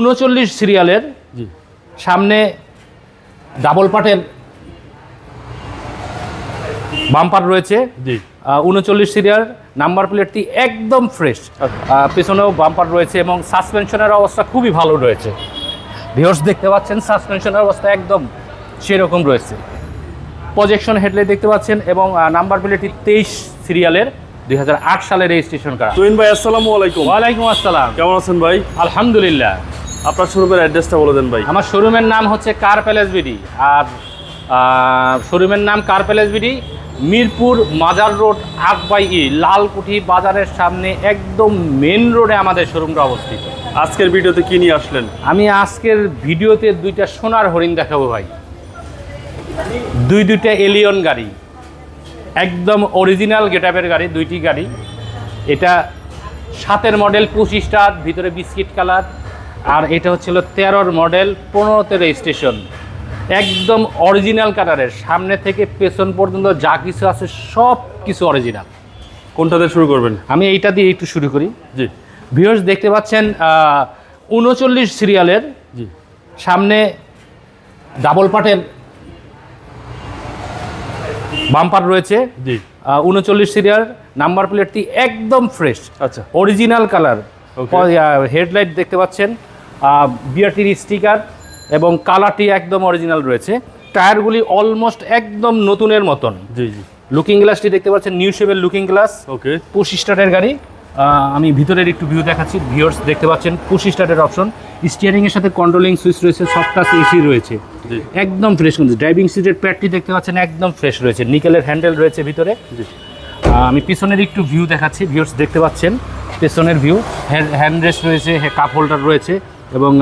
উনচল্লিশ সিরিয়ালের জি। সামনে ডাবল পাটের বাম্পার রয়েছে। জি। উনচল্লিশ সিরিয়াল নাম্বার প্লেটটি একদম ফ্রেশ। আচ্ছা। পেছনেও বাম্পার রয়েছে এবং সাসপেনশনের অবস্থা খুবই ভালো রয়েছে। ভিউর্স দেখতে পাচ্ছেন সাসপেনশনের অবস্থা একদম সেরকম রয়েছে। প্রজেকশন হেডলাইট দেখতে পাচ্ছেন এবং নাম্বার প্লেটটি তেইশ সিরিয়ালের দুই হাজার আট সালের রেজিস্ট্রেশন করা। তুহিন ভাই আসসালামু আলাইকুম। ওয়ালাইকুম আসসালাম। কেমন আছেন ভাই? আলহামদুলিল্লাহ। আপনার শোরুমের অ্যাড্রেসটা বলে দেন ভাই। আমার শোরুমের নাম হচ্ছে কার প্যালেস বিডি আর শোরুমের নাম কার প্যালেস বিডি মিরপুর মাজার রোড আট বাই ই লালকুঠি বাজারের সামনে একদম মেন রোডে আমাদের শোরুমটা অবস্থিত। আজকের ভিডিওতে কি নিয়ে আসলেন? আমি আজকের ভিডিওতে দুইটা সোনার হরিণ দেখাবো ভাই। দুই দুইটা এলিয়ন গাড়ি একদম অরিজিনাল গেটআপের গাড়ি দুইটি গাড়ি। এটা সাতের মডেল পঁচিশটার ভিতরে বিস্কিট কালার আর এটা হচ্ছিল তেরোর মডেল পনেরোতে রেজিস্ট্রেশন। একদম অরিজিনাল কালারের সামনে থেকে পেছন পর্যন্ত যা কিছু আছে সব কিছু অরিজিনাল। কোনটাতে শুরু করবেন? আমি এইটা দিয়ে একটু শুরু করি। জি। ভিউয়ার্স দেখতে পাচ্ছেন উনচল্লিশ সিরিয়ালের জি। সামনে ডাবল পাটের বাম্পার রয়েছে। জি। উনচল্লিশ সিরিয়াল নাম্বার প্লেটটি একদম ফ্রেশ। আচ্ছা। Original colour. হেডলাইট দেখতে পাচ্ছেন। বিআরটির স্টিকার এবং কালারটি একদম অরিজিনাল রয়েছে। টায়ারগুলি অলমোস্ট একদম নতুনের মতন। জি জি। লুকিং গ্লাসটি দেখতে পাচ্ছেন নিউ শেপের লুকিং গ্লাস ওকে। পঁচিশ স্টার্টের গাড়ি। আমি ভিতরের একটু ভিউ দেখাচ্ছি। ভিউয়ার্স দেখতে পাচ্ছেন পঁচিশ স্টার্টের অপশন স্টিয়ারিংয়ের সাথে কন্ট্রোলিং সুইচ রয়েছে সফট টাচ এসি রয়েছে। একদম ফ্রেশ কিন্তু ড্রাইভিং সিটের প্যাডটি দেখতে পাচ্ছেন একদম ফ্রেশ রয়েছে। নিকেলের হ্যান্ডেল রয়েছে ভিতরে। আমি পিছনের একটু ভিউ দেখাচ্ছি। ভিউয়ার্স দেখতে পাচ্ছেন পেছনের ভিউ হ্যান্ড রেস্ট রয়েছে কাপ হোল্ডার রয়েছে। এবং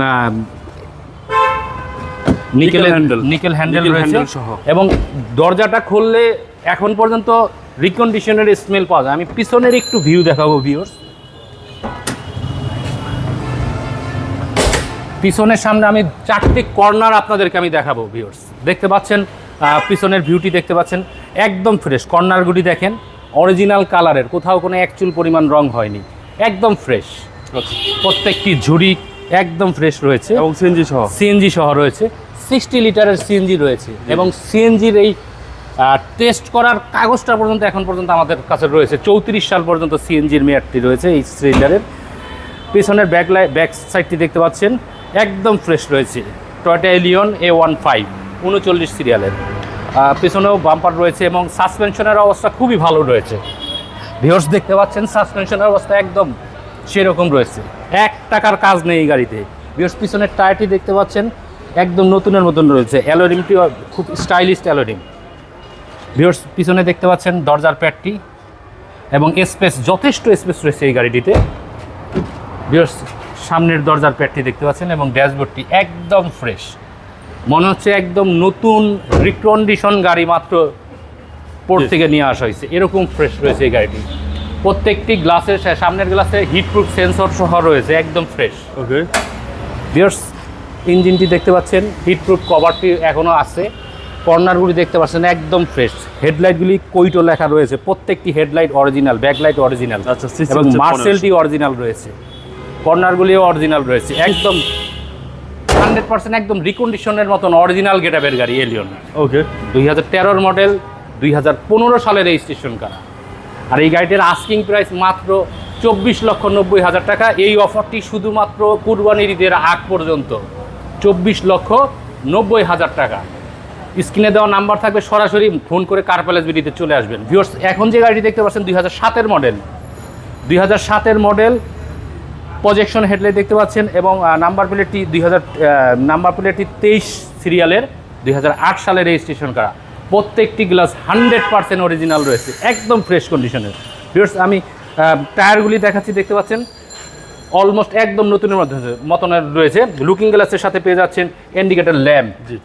নিকেল handle। নিকেল হ্যান্ডেল রয়েছে। এবং দরজাটা খুললে এখন পর্যন্ত রিকন্ডিশনের স্মেল পাওয়া যায়। আমি পিছনের একটু ভিউ দেখাবো ভিউয়ার্স পিছনের সামনে আমি চারটি কর্নার আপনাদেরকে আমি দেখাবো ভিউয়ার্স দেখতে পাচ্ছেন পিছনের ভিউটি দেখতে পাচ্ছেন। একদম ফ্রেশ কর্নারগুলি দেখেন অরিজিনাল কালারের কোথাও কোনো একচুল পরিমাণ রং হয়নি। একদম ফ্রেশ প্রত্যেকটি ঝুড়ি একদম ফ্রেশ রয়েছে। এবং সিএনজি সহ? সিএনজি সহ রয়েছে। সিক্সটি লিটারের সিএনজি রয়েছে। এবং সিএনজির এই টেস্ট করার কাগজটা পর্যন্ত এখন পর্যন্ত আমাদের কাছে রয়েছে। চৌত্রিশ সাল পর্যন্ত সিএনজির মেয়াদটি রয়েছে এই সিলিন্ডারের পিছনের ব্যাক লাই ব্যাক সাইডটি দেখতে পাচ্ছেন। একদম ফ্রেশ রয়েছে। Toyota Allion A one five উনচল্লিশ সিরিয়ালের পিছনেও বাম্পার রয়েছে এবং সাসপেনশনের অবস্থা খুবই ভালো রয়েছে। ভিউর্স দেখতে পাচ্ছেন সাসপেনশনের অবস্থা একদম সেরকম রয়েছে। এক টাকার কাজ নেই এই গাড়িতে। ভিউর্স পিছনের টায়ারটি দেখতে পাচ্ছেন একদম নতুনের মতন রয়েছে। অ্যালোরিমটি খুব স্টাইলিশ অ্যালোরিম ভিউর্স পিছনে দেখতে পাচ্ছেন দরজার প্যাডটি এবং স্পেস যথেষ্ট স্পেস রয়েছে এই গাড়িটিতে। ভিউর্স সামনের দরজার প্যাডটি দেখতে পাচ্ছেন এবং ড্যাশবোর্ডটি একদম ফ্রেশ। মনে হচ্ছে একদম নতুন রিকন্ডিশন গাড়ি মাত্র পোর্ট থেকে নিয়ে আসা হয়েছে। এরকম ফ্রেশ রয়েছে এই গাড়িটি। প্রত্যেকটি গ্লাসের সামনের গ্লাসে হিটপ্রুফ সেন্সর সহ রয়েছে একদম ফ্রেশ ওকে বিয়ার্স ইঞ্জিনটি দেখতে পাচ্ছেন হিটপ্রুফ কভারটি এখনও আছে। কর্নারগুলি দেখতে পাচ্ছেন একদম ফ্রেশ হেডলাইটগুলি কৈটো লেখা রয়েছে প্রত্যেকটি হেডলাইট অরিজিনাল ব্যাকলাইট অরিজিনাল আচ্ছা, এবং মার্সেলটি অরিজিনাল রয়েছে। কর্নারগুলিও অরিজিনাল রয়েছে একদম হান্ড্রেড পার্সেন্ট একদম রিকন্ডিশনের মতন অরিজিনাল গেটাপের গাড়ি এলিয়ন ওকে দুই হাজার তেরোর মডেল দুই হাজার পনেরো সালের রেজিস্ট্রেশন করা আর এই গাড়িটির আস্কিং প্রাইস মাত্র চব্বিশ লক্ষ নব্বই হাজার টাকা। এই অফারটি শুধুমাত্র কুরবানির ঈদের আগ পর্যন্ত। চব্বিশ লক্ষ নব্বই হাজার টাকা। স্ক্রিনে দেওয়া নাম্বার থাকবে সরাসরি, ফোন করে কার প্যালেস বিডিতে চলে আসবেন। ভিউর্স এখন যে গাড়িটি দেখতে পাচ্ছেন, দুই হাজার সাতের মডেল দুই হাজার সাতের মডেল প্রজেকশন হেডলাইট দেখতে পাচ্ছেন এবং নাম্বার প্লেটটি দুই হাজার নাম্বার প্লেটটি তেইশ সিরিয়ালের দুই হাজার আট সালে রেজিস্ট্রেশন করা। প্রত্যেকটি গ্লাস হান্ড্রেড পার্সেন্ট অরিজিনাল রয়েছে একদম ফ্রেশ কন্ডিশনের ভিউর্স আমি টায়ারগুলি দেখাচ্ছি দেখতে পাচ্ছেন? অলমোস্ট একদম নতুনের মধ্যে মতনের রয়েছে। লুকিং গ্লাসের সাথে পেয়ে যাচ্ছেন ইন্ডিকেটার ল্যাম্প জি।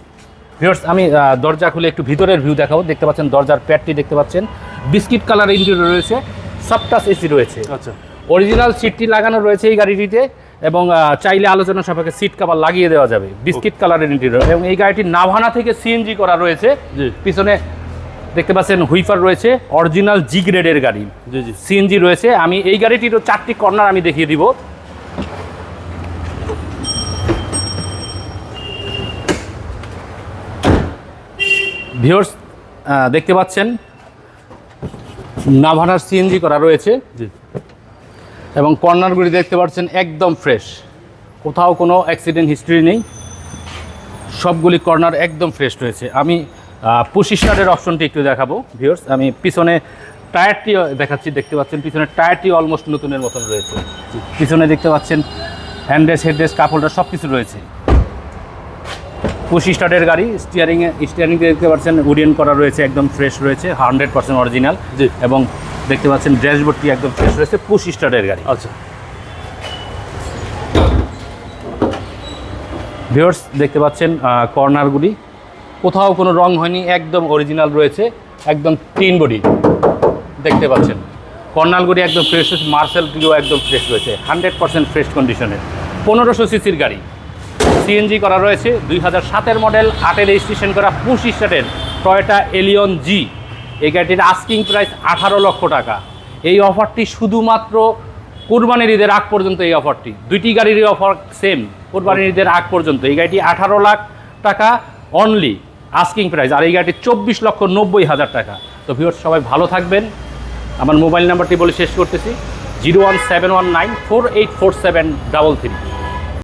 ভিউর্স আমি দরজা খুলে একটু ভিতরের ভিউ দেখাবো। দেখতে পাচ্ছেন দরজার প্যাডটি দেখতে পাচ্ছেন। বিস্কিট কালার ইন্টেরিয়র রয়েছে সফটাস এসি রয়েছে। আচ্ছা। অরিজিনাল সিটটি লাগানো রয়েছে এই গাড়িটিতে। এবং চাইলে আলোচনা সভাকে সিট কাভার লাগিয়ে দেওয়া যাবে। বিস্কিট কালারের ইন্টেরিয়র এবং এই গাড়িটি নাভানা থেকে সিএনজি করা রয়েছে। পিছনে দেখতে পাচ্ছেন হুইফার রয়েছে অরিজিনাল জি গ্রেডের গাড়ি সিএনজি রয়েছে। আমি এই গাড়িটিরও চারটি কর্নার আমি দেখিয়ে দিব। ভিওর্স দেখতে পাচ্ছেন নাভানার সিএনজি করা রয়েছে। এবং কর্নারগুলি দেখতে পাচ্ছেন একদম ফ্রেশ কোথাও কোনো অ্যাক্সিডেন্ট হিস্ট্রি নেই। সবগুলি কর্নার একদম ফ্রেশ রয়েছে। আমি পুশি স্টারের অপশনটি একটু দেখাবো ভিউর্স আমি পিছনে টায়ারটি দেখাচ্ছি দেখতে পাচ্ছেন পিছনে টায়ারটি অলমোস্ট নতুনের মতন রয়েছে। পিছনে দেখতে পাচ্ছেন হ্যান্ড্রেস হেডরেস কাপড়টা সব কিছু রয়েছে। পুশি স্টার্টের গাড়ি স্টিয়ারিংয়ে স্টিয়ারিং দেখতে পাচ্ছেন উডিয়ান করা রয়েছে একদম ফ্রেশ রয়েছে হান্ড্রেড পার্সেন্ট অরিজিনাল এবং দেখতে পাচ্ছেন ড্যাশবোর্ডটি একদম ফ্রেশ রয়েছে পুশ স্টার্টের গাড়ি। আচ্ছা। ভিউয়ার্স দেখতে পাচ্ছেন কর্নারগুলি। কোথাও কোনো রং হয়নি একদম অরিজিনাল রয়েছে একদম ক্লিন বডি। দেখতে পাচ্ছেন কর্নারগুলি একদম ফ্রেশ রয়েছে মার্সেলটিও একদম ফ্রেশ রয়েছে হান্ড্রেড পার্সেন্ট ফ্রেশ কন্ডিশনের পনেরোশো সিসির গাড়ি। সিএনজি করা রয়েছে দুই হাজার সাতের মডেল আটের রেজিস্ট্রেশন করা পুশ স্টার্টের টয়টা এলিয়ন জি এই গাড়িটির আস্কিং প্রাইস আঠারো লক্ষ টাকা। এই অফারটি শুধুমাত্র কোরবানির ঈদের আগ পর্যন্ত এই অফারটি দুইটি গাড়ির অফার সেম কোরবানির ঈদের আগ পর্যন্ত। এই গাড়িটি আঠারো লাখ টাকা অনলি আস্কিং প্রাইস আর এই গাড়িটি চব্বিশ লক্ষ নব্বই হাজার টাকা। তো ভিউয়ার্স সবাই ভালো থাকবেন। আমার মোবাইল নাম্বারটি বলে শেষ করতেছি, zero one seven one nine four eight four seven double three.